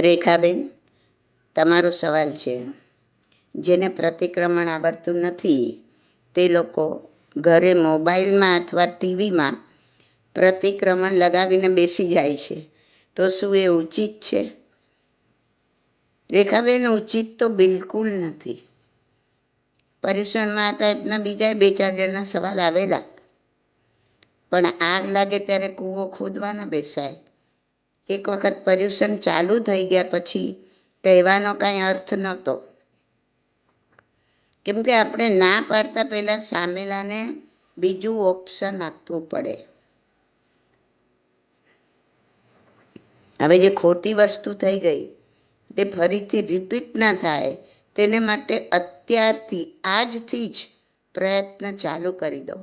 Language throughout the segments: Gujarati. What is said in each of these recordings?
રેખાબેન, તમારો સવાલ છે. જેને પ્રતિક્રમણ આવડતું નથી, તે લોકો ઘરે મોબાઈલમાં અથવા ટીવીમાં પ્રતિક્રમણ લગાવીને બેસી જાય છે. તો શું એ ઉચિત છે? રેખાબેન, ઉચિત તો બિલકુલ નથી. પર્યુષણમાં આ ટાઈપના બીજા બે ચાર જણના સવાલ આવેલા. પણ આગ લાગે ત્યારે કૂવો ખોદવા ન બેસાય. એક વખત પર્યુષણ ચાલુ થઈ ગયા પછી કહેવાનો કાંઈ અર્થ નહોતો. કેમ કે આપણે ના પાડતા પહેલા સામેલાને બીજું ઓપ્શન આપવું પડે. હવે જે ખોટી વસ્તુ થઈ ગઈ, તે ફરીથી રિપીટ ના થાય, તેને માટે અત્યારથી, આજથી જ પ્રયત્ન ચાલુ કરી દો.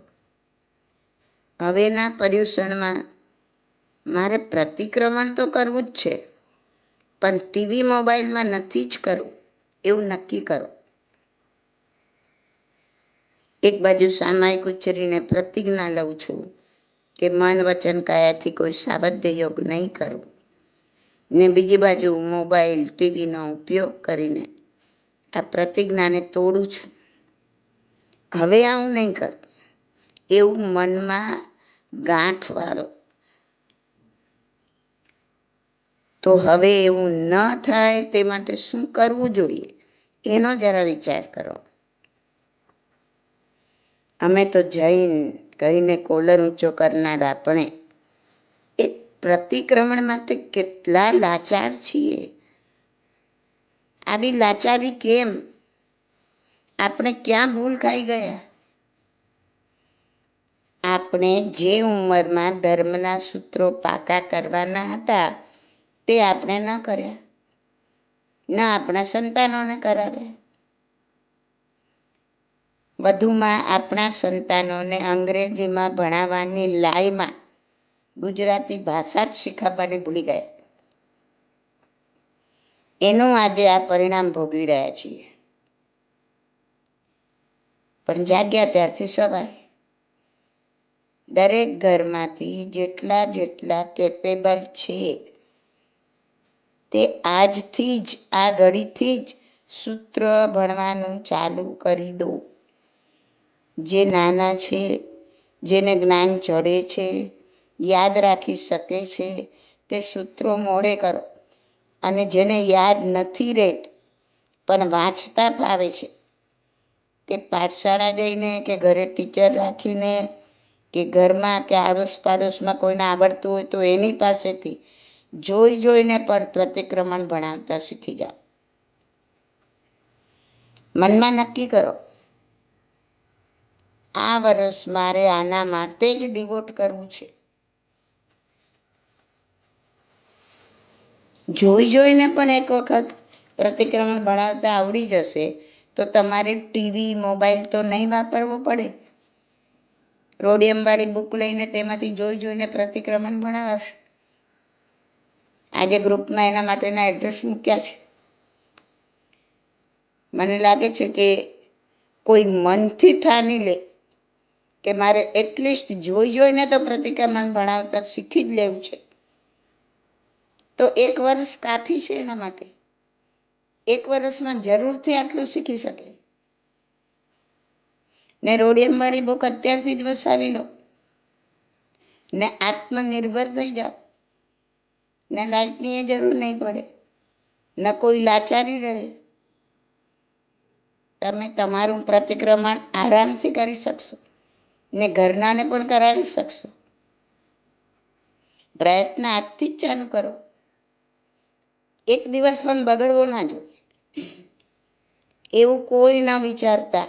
હવેના પર્યુષણમાં મારે પ્રતિક્રમણ તો કરવું જ છે, પણ ટીવી મોબાઈલમાં નથી જ કરવું એવું નક્કી કરો. એક બાજુ સામાયિક ઉચ્ચરીને પ્રતિજ્ઞા લઉં છું કે મન વચન કાયાથી કોઈ સાબદ્ય યોગ નહીં કરું, ને બીજી બાજુ મોબાઈલ, ટીવીનો ઉપયોગ કરીને આ પ્રતિજ્ઞાને તોડું છું. હવે આવું નહીં કરું, એવું મનમાં ગાંઠ વાળો તો હવે એવું ન થાય તે માટે શું કરવું જોઈએ? એનો જરા વિચાર કરો. અમે તો જૈન કહીને કોલર ઊંચો કરનાર આપણે એ પ્રતિક્રમણ માટે કેટલા લાચાર છીએ. આવી લાચારી કેમ? આપણે ક્યાં ભૂલ ખાઈ ગયા? આપણે જે ઉંમરમાં ધર્મના સૂત્રો પાકા કરવાના હતા તે આપણે ન કર્યા. ના આપણા સંતાનોને કરાવ્યા. વધુમાં આપણા સંતાનોને અંગ્રેજીમાં ભણાવવાની લાઈમાં ગુજરાતી ભાષા જ શીખવવાની ભૂલી ગયા. એનું આજે આ પરિણામ ભોગવી રહ્યા છીએ. પણ જાગ્યા ત્યારથી સવાય દરેક ઘરમાંથી જેટલા જેટલા કેપેબલ છે તે આજથી જ, આ ઘડીથી જ સૂત્ર ભણવાનું ચાલુ કરી દો જે નાના છે, જેને જ્ઞાન ચડે છે, યાદ રાખી શકે છે, તે સૂત્રો મોડે કરો. અને જેને યાદ નથી રહેત, પણ વાંચતા ફાવે છે. તે પાઠશાળા જઈને કે ઘરે ટીચર રાખીને કે ઘરમાં કે આડોશ પાડોશમાં કોઈને આવડતું હોય તો એની પાસેથી જોઈ જોઈને પણ પ્રતિક્રમણ ભણાવતા શીખી જાઓ. મનમાં નક્કી કરો. આ વર્ષ મારે આના માટે જ ડિવોટ કરવું છે. જોઈ જોઈને પણ એક વખત પ્રતિક્રમણ ભણાવતા આવડી જશે તો તમારે ટીવી મોબાઈલ તો નહીં વાપરવો પડે. રોડિયમવાળી બુક લઈને તેમાંથી જોઈ જોઈને પ્રતિક્રમણ ભણાવશે. આજે ગ્રુપમાં એના માટેના એડ્રેસ મૂક્યા છે. મને લાગે છે કે કોઈ મનથી ઠાની લે કે મારે એટલીસ્ટ જોઈ જોઈને તો પ્રતિક્રમણ ભણાવતા શીખી જ લેવું છે. તો એક વર્ષ કાફી છે એના માટે. એક વર્ષમાં જરૂરથી આટલું શીખી શકે. ને રોડિયમવાળી બુક અત્યારથી જ વસાવી લો. ને આત્મનિર્ભર થઈ જાઓ. ને લાઇટની જરૂર નહીં પડે. ન કોઈ લાચારી રહે. તમે તમારું પ્રતિક્રમણ આરામથી કરી શકશો ને ઘરનાને પણ કરાવી શકશો. પ્રયત્ન આજથી જ ચાલુ કરો. એક દિવસ પણ બગડવો ના જોઈએ. એવું કોઈ ન વિચારતા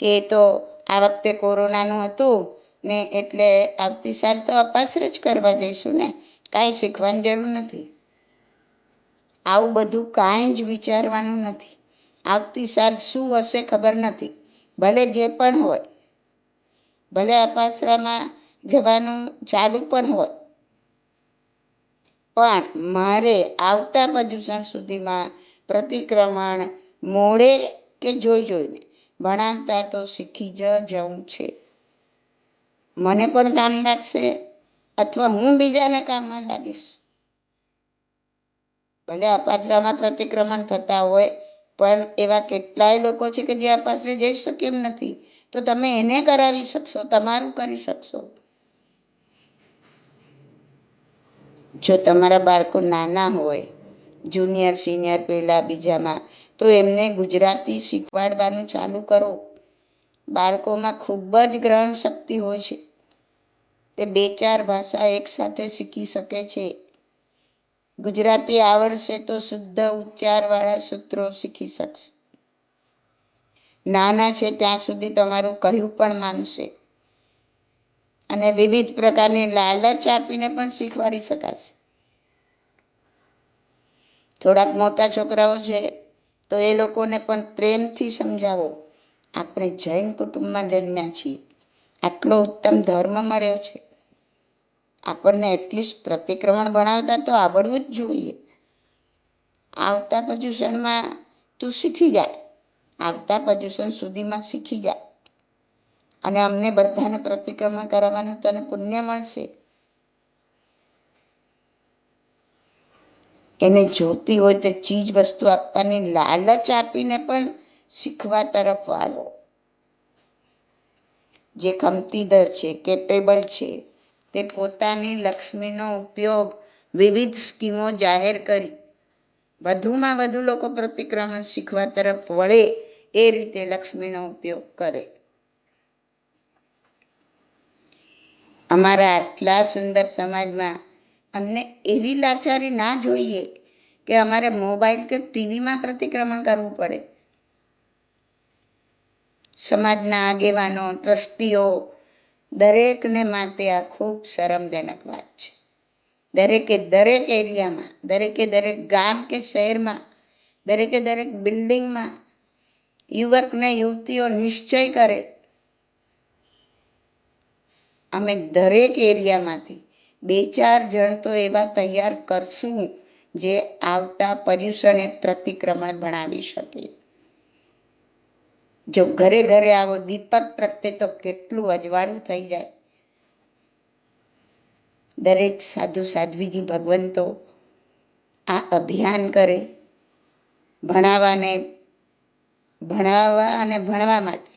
કે તો આ વખતે કોરોનાનું હતું ને એટલે આવતી સાલ તો અપાસરે જ કરવા જઈશું ને? કાંઈ શીખવાની જરૂર નથી. આવું બધું કાંઈ જ વિચારવાનું નથી. આવતી સાલ શું હશે ખબર નથી. ભલે જે પણ હોય. ભલે અપાસરામાં જવાનું ચાલુ પણ હોય. પણ મારે આવતા પ્રદૂષણ સુધીમાં પ્રતિક્રમણ મોડે કે જોઈ જોઈને ભણાવતા તો શીખી જ જવું છે. મને પણ કામ લાગશે અથવા હું બીજાને કામમાં લાગીશ. ભલે અપાસરામાં પ્રતિક્રમણ થતા હોય, પણ એવા કેટલાય લોકો છે કે જે અપાસરે જઈ શકે એમ નથી. તો તમે એને કરાવી શકશો, તમારું કરી શકશો. જો તમારા બાળકો નાના હોય, જુનિયર, સિનિયર, પહેલા, બીજામાં, તો એમને ગુજરાતી શીખવાડવાનું ચાલુ કરો. બાળકોમાં ખૂબ જ ગ્રહણ શક્તિ હોય છે. તે બે ચાર ભાષા એકસાથે શીખી શકે છે. ગુજરાતી આવડશે તો શુદ્ધ ઉચ્ચારવાળા સૂત્રો શીખી શકશે. નાના છે ત્યાં સુધી તમારું કહ્યું પણ માનશે. અને વિવિધ પ્રકારની લાલચ આપીને પણ શીખવાડી શકાશે. થોડાક મોટા છોકરાઓ છે, તો એ લોકોને પણ પ્રેમથી સમજાવો. આપણે જૈન કુટુંબમાં જન્મ્યા છીએ. આટલો ઉત્તમ ધર્મ મળ્યો છે. આપણને એટલીસ્ટ પ્રતિક્રમણ ભણાવતા તો આવડવું જ જોઈએ. આવતા પર્યુષણમાં તું શીખી જાય આવતા પર્યુષણ સુધીમાં શીખી જાય અને અમને બધાને પ્રતિક્રમણ કરાવવાનું તને પુણ્ય મળશે. એને જોતી હોય તે ચીજ વસ્તુ આપવાની લાલચ આપીને પણ શીખવા તરફ વાળો. જે ખમતીદર છે કેપેબલ છે, તે પોતાની લક્ષ્મીનો ઉપયોગ વિવિધ સ્કીમો જાહેર કરી. વધુમાં વધુ લોકો પ્રતિક્રમણ શીખવા તરફ વળે એ રીતે લક્ષ્મીનો ઉપયોગ કરે. અમારા આટલા સુંદર સમાજમાં અમને એવી લાચારી ના જોઈએ કે અમારે મોબાઈલ કે ટીવીમાં પ્રતિક્રમણ કરવું પડે. સમાજના આગેવાનો, ટ્રસ્ટીઓ, દરેકને માટે આ ખૂબ શરમજનક વાત છે. દરેકે દરેક એરિયામાં, દરેકે દરેક ગામ કે શહેરમાં, દરેકે દરેક બિલ્ડિંગમાં યુવકને યુવતીઓ નિશ્ચય કરે. અમે દરેક એરિયામાંથી બે ચાર જણ તો એવા તૈયાર કરશું જે આવતા પર્યુષણે પ્રતિક્રમણ ભણાવી શકે. જો ઘરે ઘરે આવો દીપક પ્રત્યે તો કેટલું અજવાળું થઈ જાય. દરેક સાધુ સાધ્વીજી ભગવંતો આ અભિયાન કરે ભણાવાને ભણાવવા અને ભણવા માટે.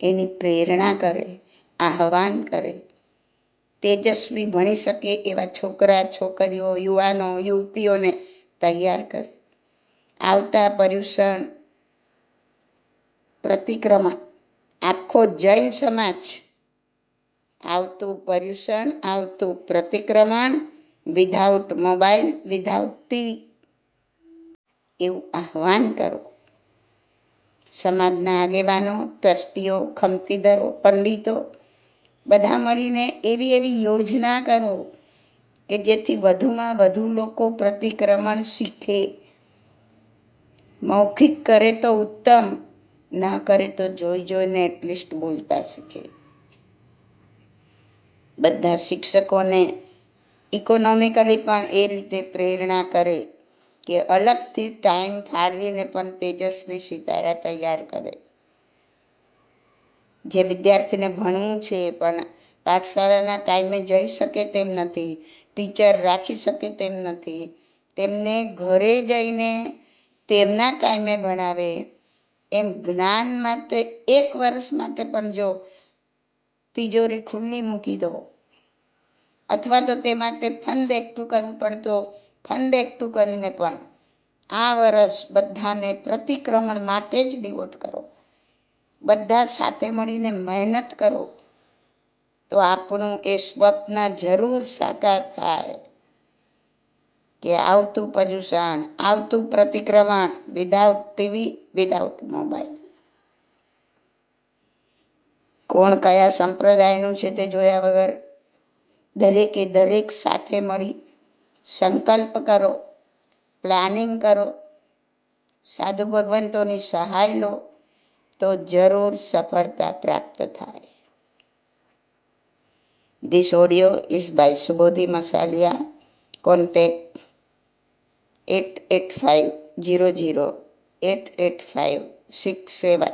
એની પ્રેરણા કરે, આહવાન કરે, તેજસ્વી ભણી શકે એવા છોકરા, છોકરીઓ, યુવાનો, યુવતીઓને તૈયાર કરે. આવતા પર્યુષણ પ્રતિક્રમણ. આખો જૈન સમાજ. આવતું પર્યુષણ, આવતું પ્રતિક્રમણ વિધાઉટ મોબાઈલ વિધાઉટ ટીવી એવું આહવાન કરો. સમાજના આગેવાનો, ટ્રસ્ટીઓ, ખમતીદરો, પંડિતો, બધા મળીને એવી એવી યોજના કરો કે જેથી વધુમાં વધુ લોકો પ્રતિક્રમણ શીખે. મૌખિક કરે તો ઉત્તમ. ના કરે તો જોઈ જોઈને એટલીસ્ટ બોલતા શીખે. બધા શિક્ષકોને ઇકોનોમિકલી પણ એ રીતે પ્રેરણા કરે કે અલગથી ટાઈમ ફાળવીને પણ તેજસ્વી સિતારા તૈયાર કરે. જે વિદ્યાર્થીને ભણવું છે પણ પાઠશાળાના ટાઈમે જઈ શકે તેમ નથી ટીચર રાખી શકે તેમ નથી, તેમને ઘરે જઈને તેમના ટાઈમે ભણાવે એમ જ્ઞાન માટે એક વર્ષ માટે પણ જો તિજોરી ખુલ્લી મૂકી દો. અથવા તો તે માટે ફંડ એકઠું કરવું પડતો ફંડ એકઠું કરીને પણ આ વર્ષ બધાને પ્રતિક્રમણ માટે જ ડિવોટ કરો. બધા સાથે મળીને મહેનત કરો. તો આપણું એ સ્વપ્ન જરૂર સાકાર થાય. કે આવતું પર્યુષણ, આવતું પ્રતિક્રમણ વિધાઉટ ટીવી વિધાઉટ મોબાઈલ કોણ કયા સંપ્રદાયનું છે તે જોયા વગર દરેકે દરેક સાથે મળી સંકલ્પ કરો પ્લાનિંગ કરો, સાધુ ભગવંતોની સહાય લો, તો જરૂર સફળતા પ્રાપ્ત થાય This audio is by Subodhi Masalia. Contact 88500 88567.